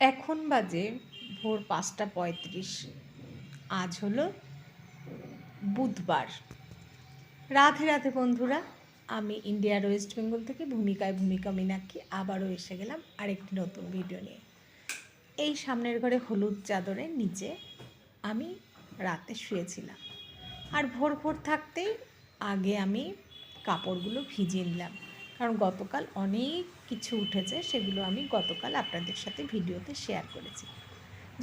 এখন বাজে ভোর পাঁচটা পঁয়ত্রিশ। আজ হলো বুধবার। রাধে রাধে বন্ধুরা, আমি ইন্ডিয়ার ওয়েস্ট বেঙ্গল থেকে ভূমিকায় ভূমিকা মিনাক্ষী, আবারও এসে গেলাম আরেকটি নতুন ভিডিও নিয়ে। এই সামনের ঘরে হলুদ চাদরের নিচে আমি রাতে শুয়েছিলাম। আর ভোর ভোর থাকতেই আগে আমি কাপড়গুলো ভিজিয়ে নিলাম। কারণ গতকাল অনেক কিছু উঠেছে, সেগুলো আমি গতকাল আপনাদের সাথে ভিডিওতে শেয়ার করেছি।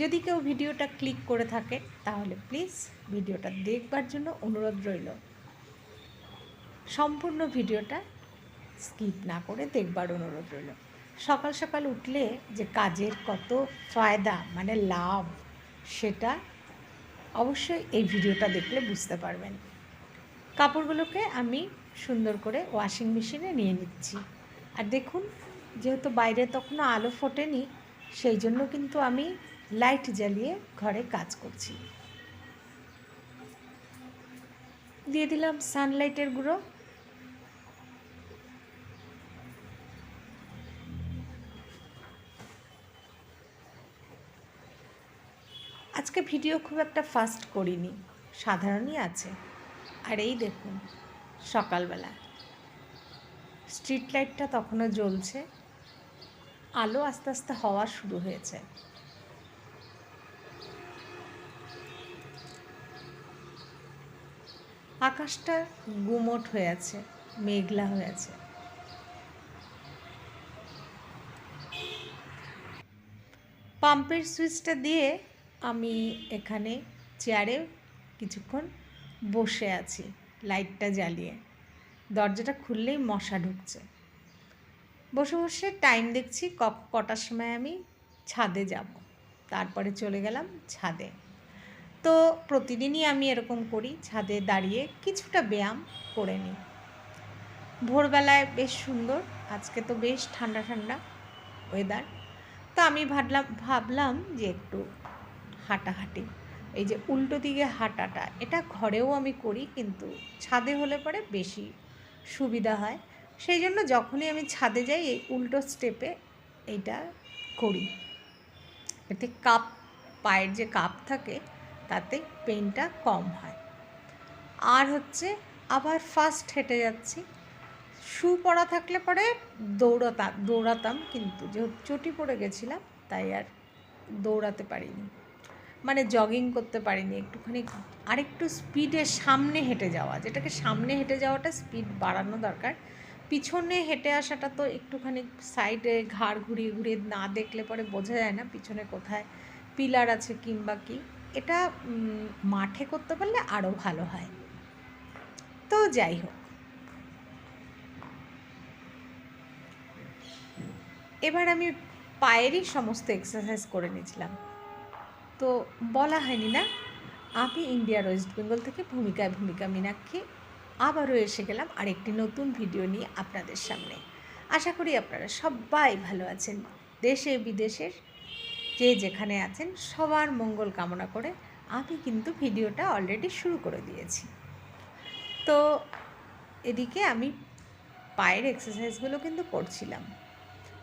যদি কেউ ভিডিওটা ক্লিক করে থাকে, তাহলে প্লিজ ভিডিওটা দেখবার জন্য অনুরোধ রইল। সম্পূর্ণ ভিডিওটা স্কিপ না করে দেখবার অনুরোধ রইল। সকাল সকাল উঠলে যে কাজের কত ফায়দা মানে লাভ, সেটা অবশ্যই এই ভিডিওটা দেখলে বুঝতে পারবেন। কাপড়গুলোকে আমি সুন্দর করে ওয়াশিং মেশিনে নিয়ে নিচ্ছি। আর দেখুন, যেহেতু বাইরে তখনও আলো ফোটেনি, সেই জন্য কিন্তু আমি লাইট জ্বালিয়ে ঘরে কাজ করছি। দিয়ে দিলাম সানলাইটের গুঁড়ো। আজকে ভিডিও খুব একটা ফাস্ট করিনি, সাধারণই আছে। আর এই দেখুন সকালবেলা। স্ট্রিট লাইটটা তখনও জ্বলছে। আলো আস্তে আস্তে হওয়া শুরু হয়েছে। আকাশটা গুমট হয়ে আছে মেঘলা হয়ে আছে পাম্পের সুইচটা দিয়ে আমি এখানে চেয়ারে কিছুক্ষণ বসে আছি। লাইটটা জ্বালিয়ে। দরজাটা খুললেই মশা ঢুকছে। বসে বসে টাইম দেখছি ক কটার সময় আমি ছাদে যাব। তারপরে চলে গেলাম ছাদে। তো প্রতিদিনই আমি এরকম করি, ছাদে দাঁড়িয়ে কিছুটা ব্যায়াম করে নিই। ভোরবেলায় বেশ সুন্দর, আজকে তো বেশ ঠান্ডা ঠান্ডা ওয়েদার তো আমি ভাবলাম ভাবলাম যে একটু হাঁটাহাঁটি এই যে উল্টো দিকে হাঁটাটা, এটা ঘরেও আমি করি কিন্তু ছাদে হলে পরে বেশি সুবিধা হয়। সেই জন্য যখনই আমি ছাদে যাই, এই উল্টো স্টেপে এইটা করি। এতে কাপ, পায়ের যে কাপ থাকে, তাতে পেনটা কম হয়। আর হচ্ছে আবার ফার্স্ট হেঁটে যাচ্ছি। শু পরা থাকলে পরে দৌড়াতাম দৌড়াতাম কিন্তু যেহেতু চটি পড়ে গেছিলাম, তাই আর দৌড়াতে পারিনি। মানে জগিং করতে পারিনি একটুখানি, আরেকটু স্পিডের সামনে হেঁটে যাওয়া, যেটাকে সামনে হেঁটে যাওয়াটা স্পিড বাড়ানো দরকার। পিছনে হেঁটে আসাটা তো একটুখানি সাইডে ঘাড় ঘুরিয়ে ঘুরিয়ে না দেখলে পরে বোঝা যায় না পিছনে কোথায় পিলার আছে কিংবা কি। এটা মাঠে করতে পারলে আরও ভালো হয়। তো যাই হোক। এবার আমি পায়েরই সমস্ত এক্সারসাইজ করে নিয়েছিলাম। তো বলা হয়নি না। আমি ইন্ডিয়ার ওয়েস্ট বেঙ্গল থেকে ভূমিকায় ভূমিকা মীনাক্ষী। আবারও এসে গেলাম আরেকটি নতুন ভিডিও নিয়ে আপনাদের সামনে। আশা করি আপনারা সবাই ভালো আছেন। দেশে বিদেশের যে যেখানে আছেন সবার মঙ্গল কামনা করে আমি কিন্তু ভিডিওটা অলরেডি শুরু করে দিয়েছি। তো এদিকে আমি পায়ের এক্সারসাইজগুলো কিন্তু করছিলাম।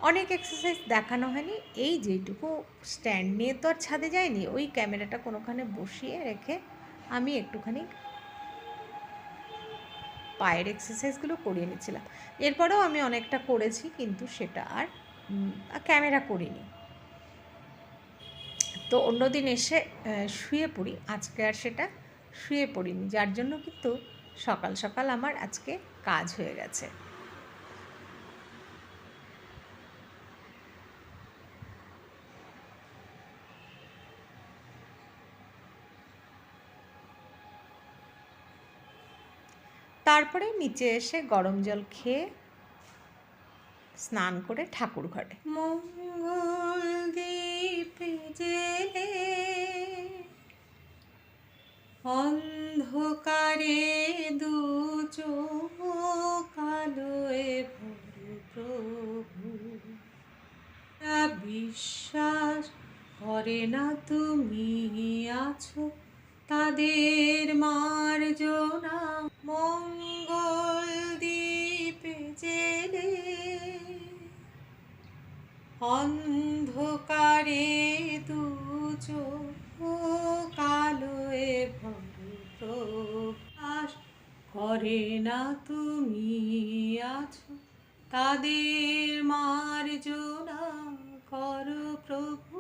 অনেক এক্সারসাইজ দেখানো হয়নি। এই যেটুকু স্ট্যান্ড নিয়ে তো আর ছাদে যায়নি ওই ক্যামেরাটা কোনোখানে বসিয়ে রেখে আমি একটুখানি পায়ের এক্সারসাইজগুলো করিয়ে নিচ্ছিলাম। এরপরেও আমি অনেকটা করেছি, কিন্তু সেটা আর ক্যামেরা করিনি। তো অন্যদিন এসে শুয়ে পড়ি। আজকে আর সেটা শুয়ে পড়িনি, যার জন্য কিন্তু সকাল সকাল আমার আজকে কাজ হয়ে গেছে। তারপরে নিচে এসে গরম জল খেয়ে স্নান করে ঠাকুর ঘরে অন্ধকারে দু প্রভু। বিশ্বাস করে না তুমি আছো। তাদের মার্জনা মঙ্গল দ্বীপ জেলে। অন্ধকারে দু কালোয় ভরে প্রকাশ করে না তুমি আছো। তাদের মার্জনা কর প্রভু।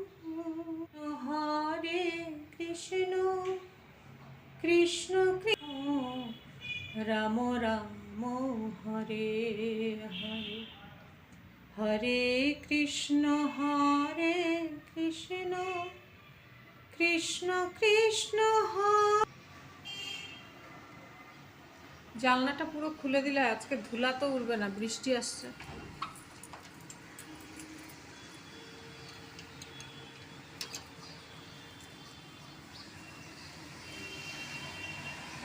হরে কৃষ্ণ কৃষ্ণ রাম রাম, হরে হরে। হরে কৃষ্ণ হরে কৃষ্ণ। কৃষ্ণ কৃষ্ণ জানলাটা পুরো খুলে দিলে আজকে ধুলা তো উঠবে না, বৃষ্টি আসছে।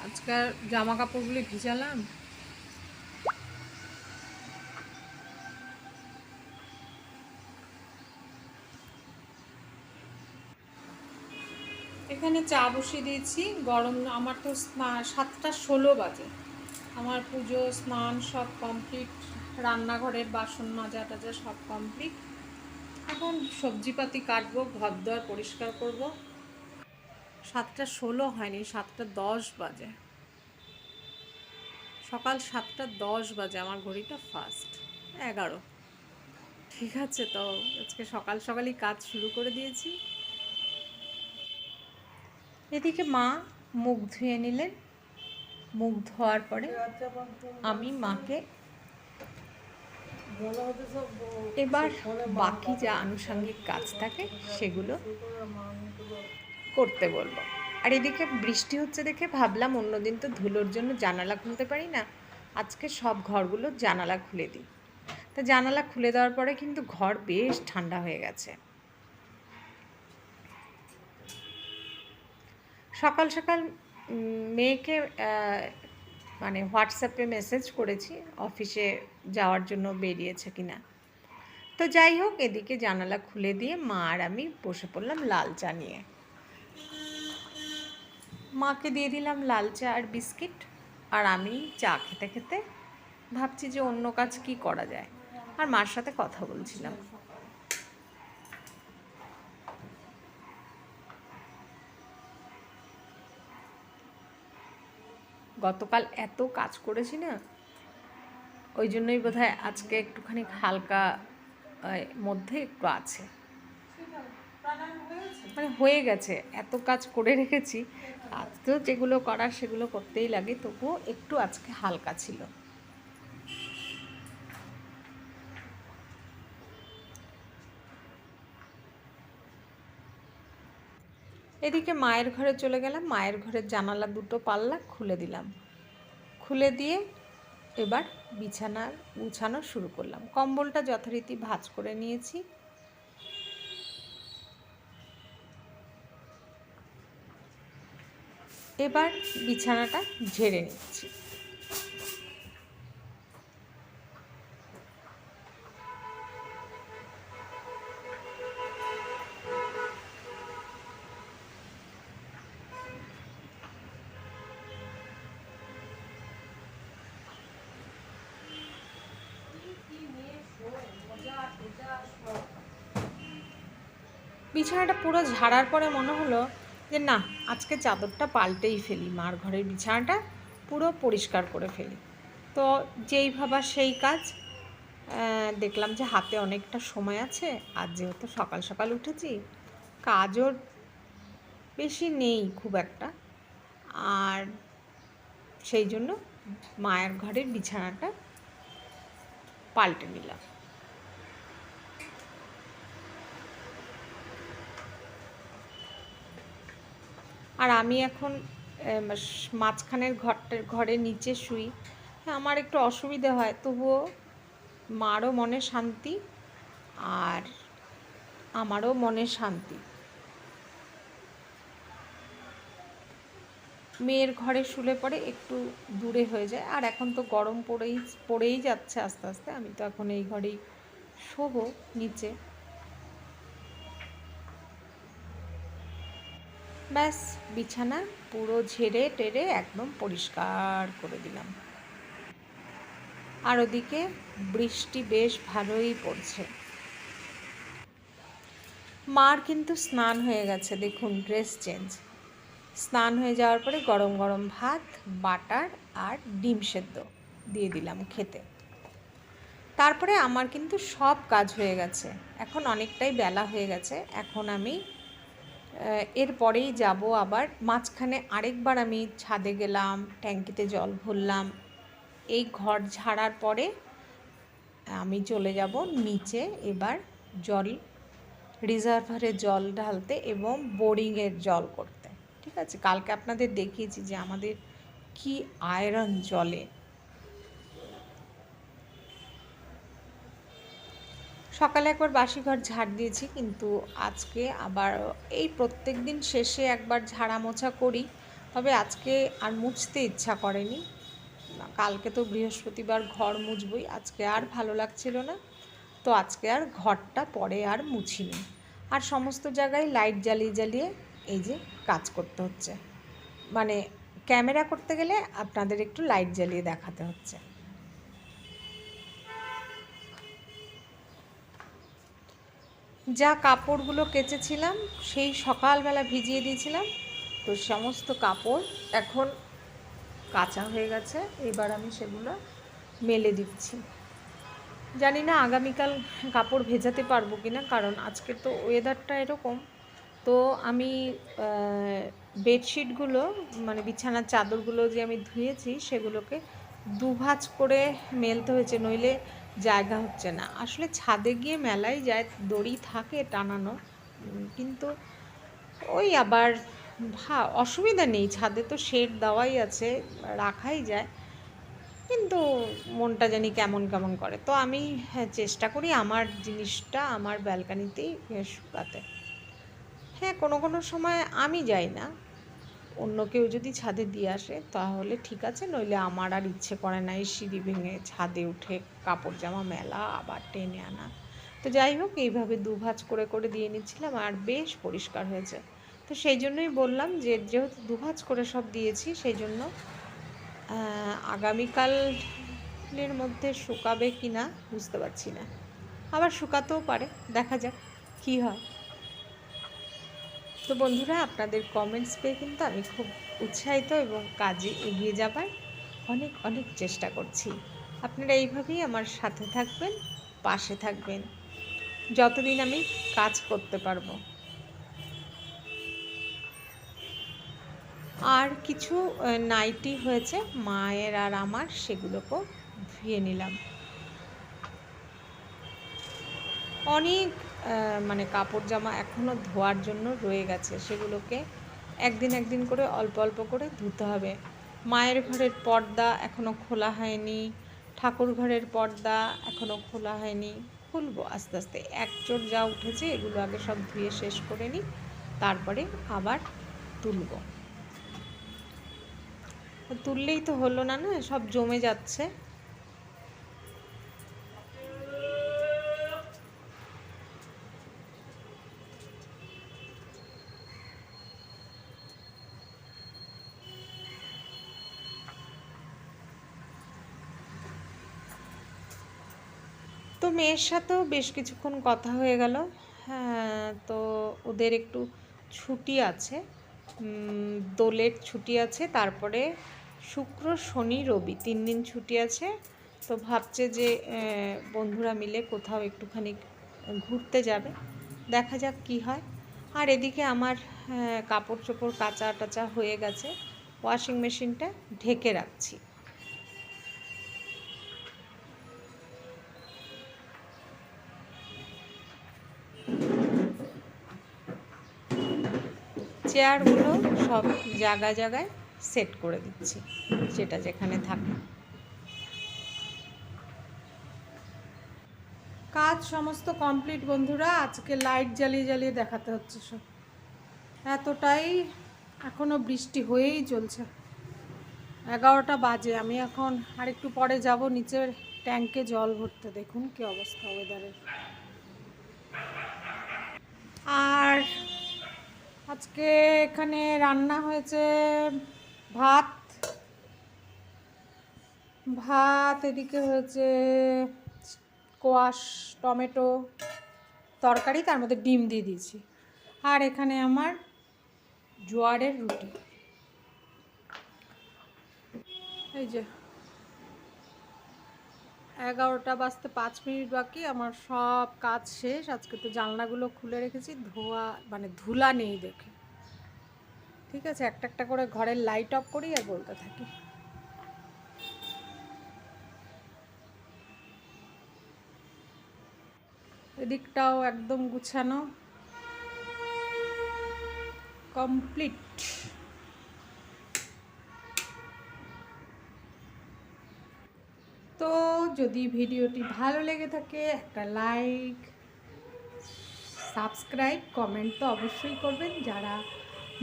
আজকাল জামা কাপড়গুলি ভিজালাম। এখানে চা বসিয়ে দিয়েছি। গরম আমার তো স্না- সাতটা ষোলো বাজে। আমার পুজো, স্নান সব কমপ্লিট রান্নাঘরের বাসন মাজা টাজা সব কমপ্লিট এখন সবজিপাতি কাটবো ঘর দর পরিষ্কার করব। সাতটা ষোলো হয়নি, সাতটা দশ বাজে। সকাল সাতটা দশ বাজে, আমার ঘড়িটা ফার্স্ট এগারো। ঠিক আছে তো, আজকে সকাল সকালই কাজ শুরু করে দিয়েছি। এদিকে মা মুখ ধুয়ে নিলেন। মুখ ধোয়ার পরে আমি মাকে এবার বাকি যা আনুষঙ্গিক কাজ থাকে সেগুলো করতে বলব। আর এদিকে বৃষ্টি হচ্ছে দেখে ভাবলাম অন্যদিন তো ধুলোর জন্য জানালা খুলতে পারি না। আজকে সব ঘরগুলো জানালা খুলে দিই। তা জানালা খুলে দেওয়ার পরে কিন্তু ঘর বেশ ঠান্ডা হয়ে গেছে। সকাল সকাল মেয়েকে মানে হোয়াটসঅ্যাপে মেসেজ করেছি, অফিসে যাওয়ার জন্য বেরিয়েছে কিনা। তো যাই হোক, এদিকে জানালা খুলে দিয়ে মা আর আমি বসে পড়লাম লাল চা নিয়ে। মাকে দিয়ে দিলাম লাল চা আর বিস্কিট। আর আমি চা খেতে খেতে ভাবছি যে অন্য কাজ কি করা যায়। আর মার সাথে কথা বলছিলাম। গতকাল এত কাজ করেছি না, ওই জন্যই বোধ আজকে একটুখানি হালকা মধ্যে একটু আছে। মানে হয়ে গেছে, এত কাজ করে রেখেছি। কাজ তো যেগুলো করার সেগুলো করতেই লাগে, তবুও একটু আজকে হালকা ছিল। এদিকে মায়ের ঘরে চলে গেলাম, মায়ের ঘরের জানালা দুটো পাল্লা খুলে দিলাম। খুলে দিয়ে এবার বিছানার গুছানো শুরু করলাম। কম্বলটা যথারীতি ভাঁজ করে নিয়েছি। এবার বিছানাটা ঝেড়ে নিচ্ছি। বিছানাটা পুরো ঝাড়ার পরে মনে হলো যে না আজকে চাদরটা পাল্টেই ফেলি, মার ঘরের বিছানাটা পুরো পরিষ্কার করে ফেলি। তো যেই ভাবা সেই কাজ দেখলাম যে হাতে অনেকটা সময় আছে, আর যেহেতু সকাল সকাল উঠেছি, কাজও বেশি নেই খুব একটা। আর সেই জন্য মায়ের ঘরের বিছানাটা পাল্টে নিলাম। আর আমি এখন মাঝখানের ঘরটার ঘরে নিচে শুই। হ্যাঁ আমার একটু অসুবিধে হয়, তবুও মারও মনে শান্তি আর আমারও মনে শান্তি। মেয়ের ঘরে শুলে পরে একটু দূরে হয়ে যায়। আর এখন তো গরম পড়েই পড়েই যাচ্ছে আস্তে আস্তে। আমি তো এখন এই ঘরেই শোবো নিচে। ব্যাস, বিছানা পুরো ঝেড়ে টেরে একদম পরিষ্কার করে দিলাম। আর ওদিকে বৃষ্টি বেশ ভালোই পড়ছে। মার কিন্তু স্নান হয়ে গেছে, দেখুন ড্রেস চেঞ্জ। স্নান হয়ে যাওয়ার পরে গরম গরম ভাত, বাটার আর ডিম সেদ্ধ দিয়ে দিলাম খেতে। তারপরে আমার কিন্তু সব কাজ হয়ে গেছে। এখন অনেকটাই বেলা হয়ে গেছে, এখন আমি এরপরেই যাব আবার। মাঝখানে আরেকবার আমি ছাদে গেলাম, ট্যাঙ্কিতে জল ভরলাম। এই ঘর ঝাড়ার পরে আমি চলে যাব নিচে এবার জল, রিজার্ভারে জল ঢালতে এবং বোরিংয়ের জল করতে। ঠিক আছে? কালকে আপনাদের দেখিয়েছি যে আমাদের কি আয়রন জলে সকালে একবার বাসি ঘর ঝাড় দিয়েছি, কিন্তু আজকে আবার এই প্রত্যেক দিন শেষে একবার ঝাড়া মোছা করি, তবে আজকে আর মুছতে ইচ্ছা করেনি। কালকে তো বৃহস্পতিবার ঘর মুছবই, আজকে আর ভালো লাগছিল না। তো আজকে আর ঘরটা পরে আর মুছিনি। আর সমস্ত জায়গায় লাইট জ্বালিয়ে জ্বালিয়ে এই যে কাজ করতে হচ্ছে। মানে ক্যামেরা করতে গেলে আপনাদের একটু লাইট জ্বালিয়ে দেখাতে হচ্ছে। যা কাপড়গুলো কেচেছিলাম, সেই সকালবেলা ভিজিয়ে দিয়েছিলাম। তো সমস্ত কাপড় এখন কাঁচা হয়ে গেছে। এবার আমি সেগুলো মেলে দিচ্ছি। জানি না আগামীকাল কাপড় ভেজাতে পারব কি না কারণ আজকে তো ওয়েদারটা এরকম। তো আমি বেডশিটগুলো মানে বিছানার চাদরগুলো যে আমি ধুয়েছি, সেগুলোকে দুভাজ করে মেলতে হয়েছে। নইলে জায়গা হচ্ছে না। আসলে ছাদে গিয়ে মেলাই যায়, দড়ি থাকে টানানো কিন্তু ওই আবার ভা, অসুবিধা নেই। ছাদে তো শেড দেওয়াই আছে, রাখাই যায়। কিন্তু মনটা জানি কেমন কেমন করে। তো আমি হ্যাঁ চেষ্টা করি আমার জিনিসটা আমার ব্যালকানিতেই শুকাতে। হ্যাঁ কোনো কোনো সময় আমি যাই না। অন্য কেউ যদি ছাদে দিয়ে আসে, তাহলে ঠিক আছে, নইলে আমার আর ইচ্ছে করে না এই সিঁড়ি ভেঙে ছাদে উঠে কাপড় জামা মেলা, আবার টেনে আনা। তো যাই হোক, এইভাবে দুভাজ করে করে দিয়ে নিচ্ছিলাম আর বেশ পরিষ্কার হয়েছে। তো সেই জন্যই বললাম যে, যেহেতু দুভাজ করে সব দিয়েছি, সেই জন্য আগামীকালের মধ্যে শুকাবে কি না বুঝতে পারছি না। আবার শুকাতেও পারে, দেখা যাক কী হয়। তো বন্ধুরা, আপনাদের কমেন্টস পেয়ে কিন্তু আমি খুব উৎসাহিত এবং কাজে এগিয়ে যাবার অনেক অনেক চেষ্টা করছি। আপনারা এইভাবেই আমার সাথে থাকবেন, পাশে থাকবেন। যতদিন আমি কাজ করতে পারব। আর কিছু নাইটি হয়েছে, মায়ের আর আমার, সেগুলোকেও ধুয়ে নিলাম। অনেক মানে কাপড় জামা এখনও ধোয়ার জন্য রয়ে গেছে। সেগুলোকে একদিন একদিন করে অল্প অল্প করে ধুতে হবে। মায়ের ঘরের পর্দা এখনও খোলা হয়নি, ঠাকুর ঘরের পর্দা এখনও খোলা হয়নি। খুলবো আস্তে আস্তে। এক চোট যা উঠেছে, এগুলো আগে সব ধুয়ে শেষ করে নিই, তারপরে আবার তুলব। তুললেই তো হলো না না? সব জমে যাচ্ছে তো মেয়ের সাথেও বেশ কিছুক্ষণ কথা হয়ে গেল। হ্যাঁ তো ওদের একটু ছুটি আছে। দোলের ছুটি আছে, তারপরে শুক্র, শনি, রবি তিন দিন ছুটি আছে। তো ভাবছে যে বন্ধুরা মিলে কোথাও একটুখানি ঘুরতে যাবে। দেখা যাক কি হয়। আর এদিকে আমার কাপড় চোপড় কাচা টাচা হয়ে গেছে। ওয়াশিং মেশিনটা ঢেকে রাখছি। চেয়ারগুলো সব জায়গায় জায়গায় সেট করে দিচ্ছি সেটা যেখানে থাকে। কাজ সমস্ত কমপ্লিট বন্ধুরা, আজকে লাইট জ্বালিয়ে জ্বালিয়ে দেখাতে হচ্ছে সব। এতটাই এখনও বৃষ্টি হয়েই চলছে। এগারোটা বাজে, আমি এখন আর একটু পরে যাব নিচের ট্যাঙ্কে জল ভরতে, দেখুন কি অবস্থা ওয়েদারের আর আজকে এখানে রান্না হয়েছে ভাত। ভাত, এদিকে হয়েছে কোয়াশ টমেটো তরকারি, তার মধ্যে ডিম দিয়ে দিয়েছি। আর এখানে আমার জোয়ারের রুটি। এই যে। এগারোটা বাজতে পাঁচ মিনিট বাকি, আমার সব কাজ শেষ। আজকে তো জানলাগুলো খুলে রেখেছি, ধোয়া মানে ধুলা নেই দেখে। ঠিক আছে, একটা একটা করে ঘরের লাইট অফ করি আর বলতে থাকি। এদিকটাও একদম গুছানো। কমপ্লিট যদি ভিডিওটি ভালো লেগে থাকে, একটা লাইক সাবস্ক্রাইব কমেন্ট তো অবশ্যই করবেন। যারা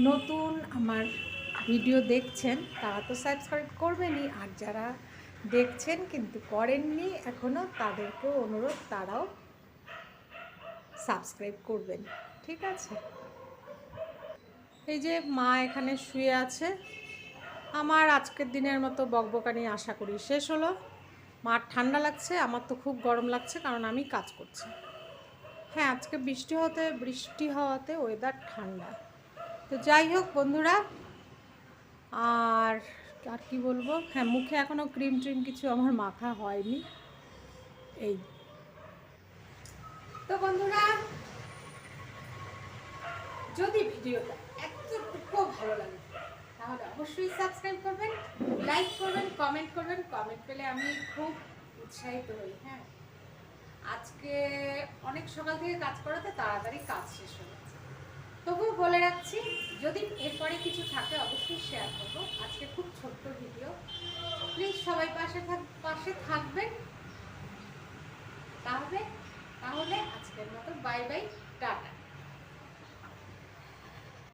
নতুন আমার ভিডিও দেখছেন, তারা তো সাবস্ক্রাইব করবেনই। আর যারা দেখছেন কিন্তু করেননি এখনও তাদেরকেও অনুরোধ, তারাও সাবস্ক্রাইব করবেন। ঠিক আছে? এই যে মা এখানে শুয়ে আছে। আমার আজকের দিনের মতো বকবকানি আশা করি শেষ হলো। মার ঠান্ডা লাগছে, আমার তো খুব গরম লাগছে, কারণ আমি কাজ করছি। হ্যাঁ আজকে বৃষ্টি হতে, বৃষ্টি হওয়াতে ওয়েদার ঠান্ডা। তো যাই হোক বন্ধুরা, আর আর কি বলব? হ্যাঁ মুখে এখনও ক্রিম ট্রিম কিছু আমার মাখা হয়নি। এই। তো বন্ধুরা, যদি ভিডিওটা এতটুকু ভালো লাগে তাহলে অবশ্যই সাবস্ক্রাইব করবেন লাইক করবেন কমেন্ট করবেন। কমেন্ট পেলে আমি খুব উৎসাহিত হই হ্যাঁ। আজকে অনেক সকাল থেকে কাজ করাতে তাড়াতাড়ি কাজ শেষ হয়ে গেছে। তবুও বলে রাখছি, যদি এরপরে কিছু থাকে অবশ্যই শেয়ার করব। আজকে খুব ছোট্ট ভিডিও প্লিজ সবাই পাশে থাক, পাশে থাকবেন। তাহলে তাহলে আজকের মতো বাই বাই টাটা।